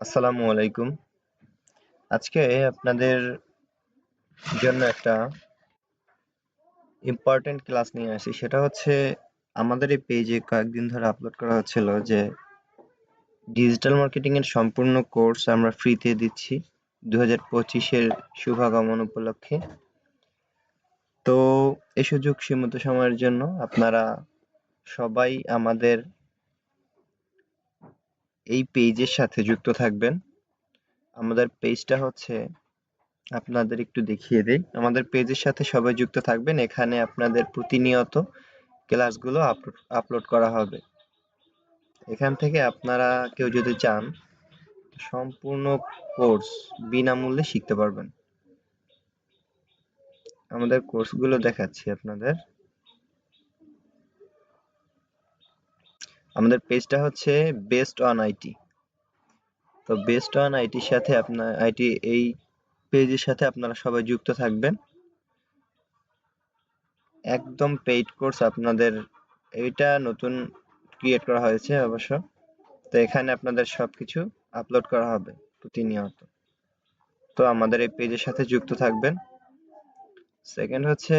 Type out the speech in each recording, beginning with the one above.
আসসালামু আলাইকুম। আজকে আপনাদের জন্য একটা ইম্পর্টেন্ট ক্লাস নিয়ে আসি। সেটা হচ্ছে আমাদের এই পেজে কয়েকদিন ধরে আপলোড করা হচ্ছিল যে ডিজিটাল মার্কেটিং এর সম্পূর্ণ কোর্স আমরা ফ্রিতে দিচ্ছি দু হাজার পঁচিশের শুভাগমন উপলক্ষে। তো এই সুযোগ সীমিত সময়ের জন্য আপনারা সবাই আমাদের এই পেজের সাথে যুক্ত থাকবেন। আমাদের পেজটা হচ্ছে, আপনাদের একটু দেখিয়ে দেই। আমাদের পেজের সাথে সবাই যুক্ত থাকবেন। এখানে আপনাদের প্রতিনিয়ত ক্লাসগুলো আপলোড আপলোড করা হবে। এখান থেকে আপনারা কেউ যদি চান, সম্পূর্ণ কোর্স বিনামূল্যে শিখতে পারবেন। আমাদের কোর্সগুলো দেখাচ্ছি আপনাদের। আমাদের পেজটা হচ্ছে বেস্ট অন আইটি তো বেস্ট অন আইটির সাথে আপনার আইটি এই পেজের সাথে আপনারা সবাই যুক্ত থাকবেন। একদম পেইড কোর্স আপনাদের, এটা নতুন ক্রিয়েট করা হয়েছে অবশ্য। তো এখানে আপনাদের সবকিছু আপলোড করা হবে প্রতিনিয়ত। তো আমাদের এই পেজের সাথে যুক্ত থাকবেন। সেকেন্ড হচ্ছে,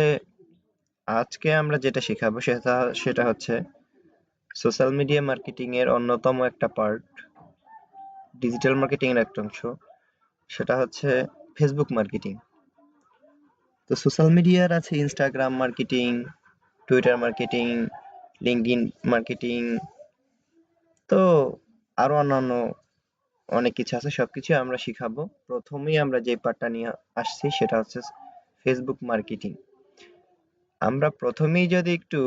আজকে আমরা যেটা শেখাবো সেটা সেটা হচ্ছে সোশ্যাল মিডিয়া মার্কেটিং এর অন্যতম একটা পার্ট ডিজিটাল মার্কেটিং এর একটা অংশ, সেটা হচ্ছে ফেসবুক মার্কেটিং তো সোশ্যাল মিডিয়ার আছে Instagram marketing Twitter marketing LinkedIn marketing তো আরও অন্যান্য অনেক কিছু আছে, সবকিছু আমরা শিখাবো। প্রথমেই আমরা যে পার্টটা নিয়ে আসছি, সেটা হচ্ছে ফেসবুক মার্কেটিং আমরা প্রথমেই যদি একটু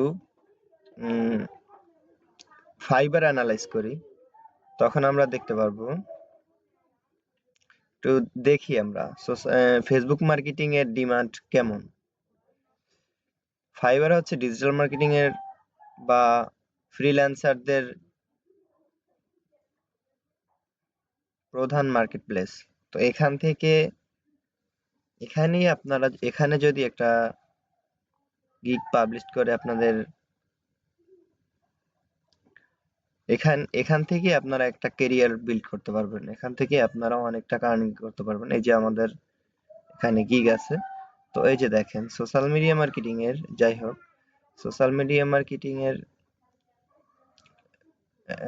ফাইবার অ্যানালাইজ করি, তখন আমরা দেখতে পারব। একটু দেখি আমরা ফেসবুক মার্কেটিং এর ডিমান্ড কেমন? ফাইবার হচ্ছে ডিজিটাল মার্কেটিং এর বা ফ্রিল্যান্সারদের প্রধান মার্কেট প্লেস তো এখান থেকে এখানেই আপনারা, এখানে যদি একটা গিগ পাবলিশ করে আপনাদের এখান এখান থেকে আপনারা একটা কেরিয়ার বিল্ড করতে পারবেন। এখান থেকে আপনারা অনেক টাকা আর্নিং করতে পারবেন। এই যে আমাদের এখানে গিগ আছে। তো এই যে দেখেন সোশ্যাল মিডিয়া মার্কেটিং এর, যাই হোক সোশ্যাল মিডিয়া মার্কেটিং এর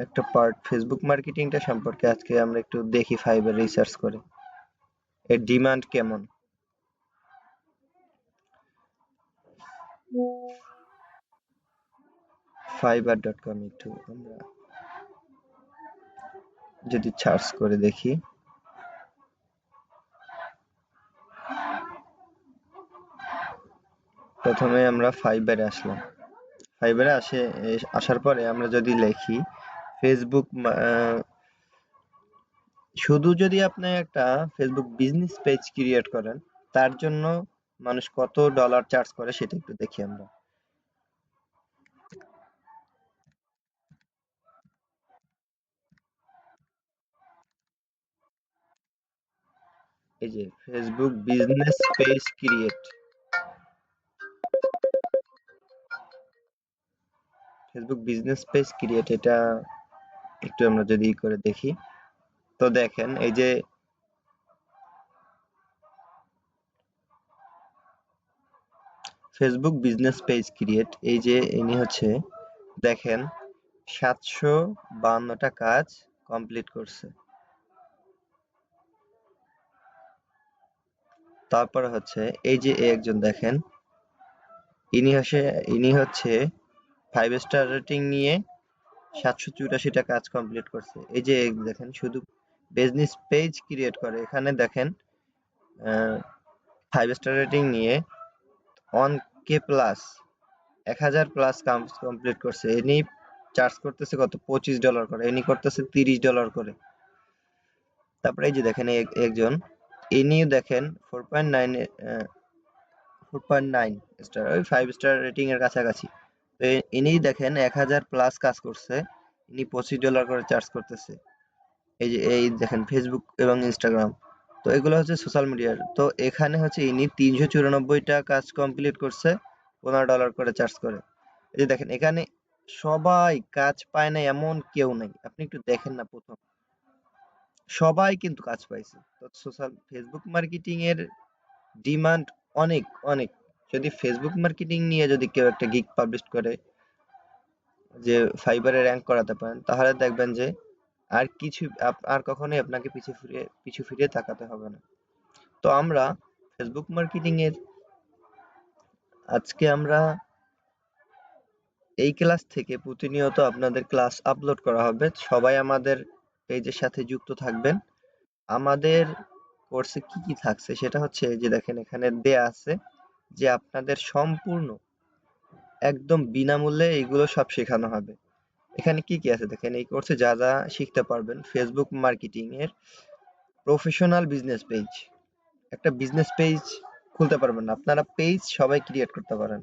একটা পার্ট ফেসবুক মার্কেটিংটা সম্পর্কে আজকে আমরা একটু দেখি ফাইবার রিসার্চ করে। এর ডিমান্ড কেমন? ফাইবার ডট কম একটু আমরা যদি সার্চ করে দেখি। প্রথমে আমরা ফাইবারে আসলাম। ফাইবারে আসে, আসার পরে আমরা যদি লেখি ফেসবুক শুধু যদি আপনি একটা ফেসবুক বিজনেস পেজ ক্রিয়েট করেন, তার জন্য মানুষ কত ডলার চার্জ করে সেটা একটু দেখি আমরা। এই যে Facebook business page create Facebook business page create এটা একটু আমরা যদি করে দেখি। তো দেখেন, এই যে ফেসবুক বিজনেস পেজ ক্রিয়েট এই যে ইনি হচ্ছে, দেখেন, সাতশো বান্নটা কাজ কমপ্লিট করছে। তারপর হচ্ছে, এই যে একজন দেখেন, ইনি হচ্ছে ইনি হচ্ছে ফাইভ স্টার রেটিং নিয়ে সাতশো চুরাশিটা কাজ কমপ্লিট করছে। এই যে দেখেন, শুধু বিজনেস পেজ ক্রিয়েট করে। এখানে দেখেন ফাইভ স্টার রেটিং নিয়ে অন কে প্লাস এক হাজার প্লাস কমপ্লিট করছে। এনি চার্জ করতেছে কত? পঁচিশ ডলার করে। এনি করতেছে তিরিশ ডলার করে। তারপরে এই যে দেখেন একজন ইনি দেখেন four point nine four point nine star ওই ফাইভ স্টার রেটিং এর কাছাকাছি। তো ইনি দেখেন এক হাজার প্লাস কাজ করছে, ইনি পঁচিশ ডলার করে চার্জ করতেছে। এই যে, এই দেখেন ফেসবুক এবং ইনস্টাগ্রাম তো এগুলো হচ্ছে সোশ্যাল মিডিয়ার তো এখানে হচ্ছে ইনি তিনশো চুরানব্বইটা কাজ কমপ্লিট করছে, পনেরো ডলার করে চার্জ করে। এই যে দেখেন, এখানে সবাই কাজ পায় না এমন কেউ নাই। আপনি একটু দেখেন না প্রথম। সবাই কিন্তু কাজ পাইছে। সোশ্যাল ফেসবুক মার্কেটিং এর ডিমান্ড অনেক অনেক। যদি ফেসবুক মার্কেটিং নিয়ে যদি কেউ একটা গিগ পাবলিশ করে, যে ফাইবারে র্যাঙ্ক করাতে পারেন, তাহলে দেখবেন যে আর কিছু আর কখনোই আপনাকে পিছু ফিরে পিছু ফিরে তাকাতে হবে না। তো আমরা ফেসবুক মার্কেটিং এর আজকে আমরা এই ক্লাস থেকে প্রতিনিয়ত আপনাদের ক্লাস আপলোড করা হবে। সবাই আমাদের পেজের সাথে যুক্ত থাকবেন, আমাদের কোর্সে কি কি থাকছে সেটা হচ্ছে যে দেখেন এখানে দেয়া আছে যে আপনাদের সম্পূর্ণ একদম বিনামূল্যে এইগুলো সব শেখানো হবে। এখানে কি কি আছে দেখেন, এই কোর্সে যা যা শিখতে পারবেন ফেসবুক মার্কেটিং এর প্রফেশনাল বিজনেস পেজ একটা বিজনেস পেজ খুলতে পারবেন না, আপনারা পেজ সবাই ক্রিয়েট করতে পারেন।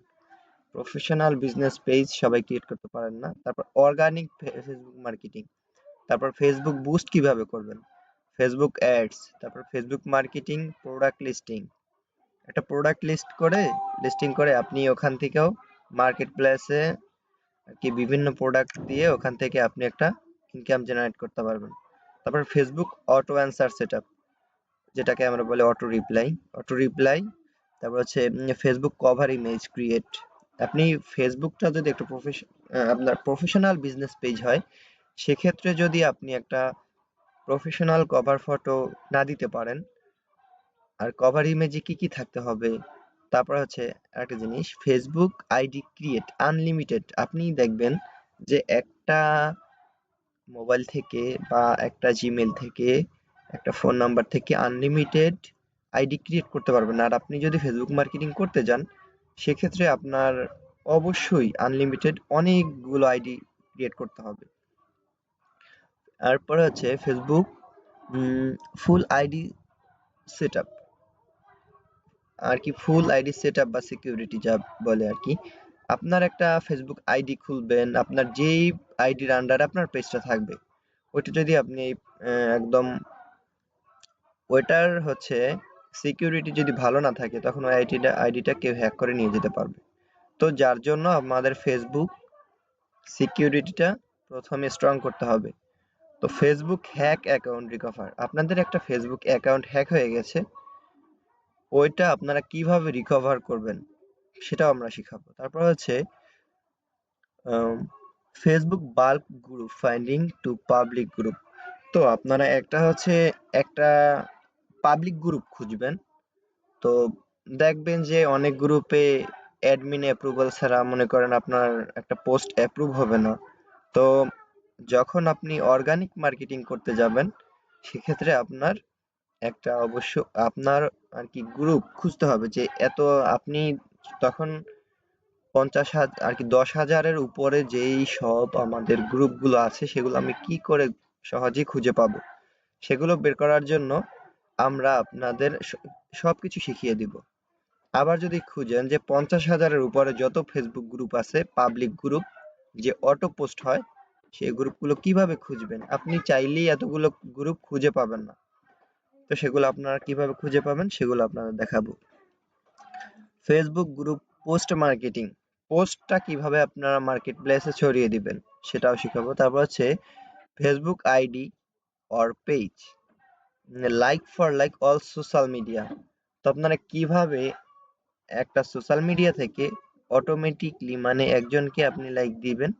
প্রফেশনাল বিজনেস পেজ সবাই ক্রিয়েট করতে পারেন না, তারপর অর্গানিক ফেসবুক মার্কেটিং তারপর ফেসবুক বুস্ট কীভাবে করবেন? ফেসবুক অ্যাডস তারপর ফেসবুক মার্কেটিং প্রোডাক্ট লিস্টিং একটা প্রোডাক্ট লিস্ট করে লিস্টিং করে আপনি ওখান থেকেও মার্কেট প্লেসে আর কি বিভিন্ন প্রোডাক্ট দিয়ে ওখান থেকে আপনি একটা ইনকাম জেনারেট করতে পারবেন। তারপর ফেসবুক অটো অ্যান্সার সেটআপ যেটাকে আমরা বলি অটো রিপ্লাই অটো রিপ্লাই তারপর হচ্ছে ফেসবুক কভার ইমেজ ক্রিয়েট আপনি ফেসবুকটা যদি একটু প্রফেশন আপনার প্রফেশনাল বিজনেস পেজ হয় সেক্ষেত্রে যদি আপনি একটা প্রফেশনাল কভার ফটো না দিতে পারেন, আর কভার ইমেজে কি কি থাকতে হবে? তারপর হচ্ছে একটা জিনিস ফেসবুক আইডি ক্রিয়েট আনলিমিটেড আপনি দেখবেন যে একটা মোবাইল থেকে বা একটা জিমেল থেকে, একটা ফোন নাম্বার থেকে আনলিমিটেড আইডি ক্রিয়েট করতে পারবেন। আর আপনি যদি ফেসবুক মার্কেটিং করতে যান, সেক্ষেত্রে আপনার অবশ্যই আনলিমিটেড অনেকগুলো আইডি ক্রিয়েট করতে হবে। তারপরে হচ্ছে ফেসবুক ফুল আইডি সেট আর কি ফুল আইডি সেট বা সিকিউরিটি যা বলে আর কি। আপনার একটা ফেসবুক আইডি খুলবেন, আপনার যেই আইডির আন্ডারে আপনার পেজটা থাকবে। ওইটা যদি আপনি একদম ওইটার হচ্ছে সিকিউরিটি যদি ভালো না থাকে, তখন ওই আইডিটা আইডিটা কেউ হ্যাক করে নিয়ে যেতে পারবে। তো যার জন্য আমাদের ফেসবুক সিকিউরিটিটা প্রথমে স্ট্রং করতে হবে। তো ফেসবুক হ্যাক অ্যাকাউন্ট রিকভার আপনাদের একটা ফেসবুক অ্যাকাউন্ট হ্যাক হয়ে গেছে, ওইটা আপনারা কীভাবে রিকভার করবেন সেটাও আমরা শিখাবো। তারপর হচ্ছে Facebook bulk group finding to public group তো আপনারা একটা হচ্ছে, একটা পাবলিক গ্রুপ খুঁজবেন। তো দেখবেন যে অনেক গ্রুপে অ্যাডমিন অ্যাপ্রুভাল ছাড়া মনে করেন আপনার একটা পোস্ট অ্যাপ্রুভ হবে না। তো যখন আপনি অর্গানিক মার্কেটিং করতে যাবেন, সেক্ষেত্রে আপনার একটা অবশ্য আপনার আর কি গ্রুপ খুঁজতে হবে যে এত আপনি তখন পঞ্চাশ হাজার আর কি দশ হাজারের উপরে যেই সব আমাদের গ্রুপগুলো আছে, সেগুলো আমি কি করে সহজেই খুঁজে পাবো, সেগুলো বের করার জন্য আমরা আপনাদের স- সবকিছু শিখিয়ে দিব। আবার যদি খুঁজেন যে পঞ্চাশ হাজারের উপরে যত ফেসবুক গ্রুপ আছে পাবলিক গ্রুপ যে অটো পোস্ট হয় সেই গ্রুপগুলো কীভাবে খুঁজবেন? আপনি চাইলেই এতগুলো গ্রুপ খুঁজে পাবেন না। তো সেগুলো আপনারা কীভাবে খুঁজে পাবেন সেগুলো আপনাদের দেখাবো। ফেসবুক গ্রুপ পোস্ট মার্কেটিং পোস্টটা কীভাবে আপনারা মার্কেট প্লেসে ছড়িয়ে দিবেন সেটাও শিখাবো। তারপর হচ্ছে Facebook ID or page like for like all social media তো আপনারা কীভাবে একটা সোশ্যাল মিডিয়া থেকে অটোমেটিকলি মানে একজনকে আপনি লাইক দিবেন?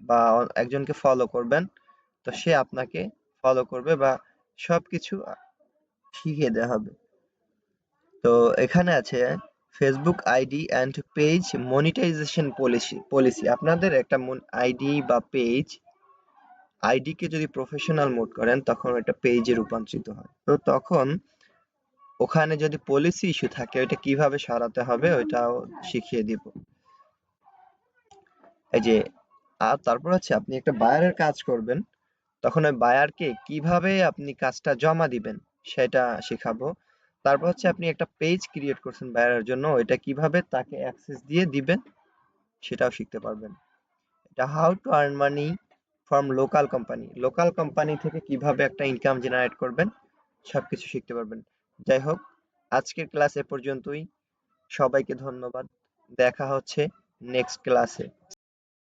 বা একজনকে ফলো করবেন, তো সে আপনাকে ফলো করবে বা সবকিছু শিখিয়ে দেওয়া হবে। তো এখানে আছে Facebook ID and page monetization policy policy আপনাদের একটা আইডি বা পেজ আইডি কে যদি প্রফেশনাল মোড করেন, তখন এটা পেজে রূপান্তরিত হয়। তো তখন ওখানে যদি পলিসি ইস্যু থাকে, ওইটা কীভাবে সারাতে হবে, ওইটাও শিখিয়ে দিব। এই যে আর তারপর হচ্ছে আপনি একটা বায়ারের কাজ করবেন, তখন ওই বায়ারকে কীভাবে আপনি কাজটা জমা দিবেন সেটা শেখাবো। তারপর হচ্ছে আপনি একটা পেজ ক্রিয়েট করছেন বায়ারের জন্য, ওইটা কীভাবে তাকে অ্যাক্সেস দিয়ে দিবেন সেটাও শিখতে পারবেন। এটা how to earn money from local company local company থেকে কীভাবে একটা ইনকাম জেনারেট করবেন সবকিছু শিখতে পারবেন। যাই হোক, আজকের ক্লাস এ পর্যন্তই। সবাইকে ধন্যবাদ। দেখা হচ্ছে নেক্সট ক্লাসে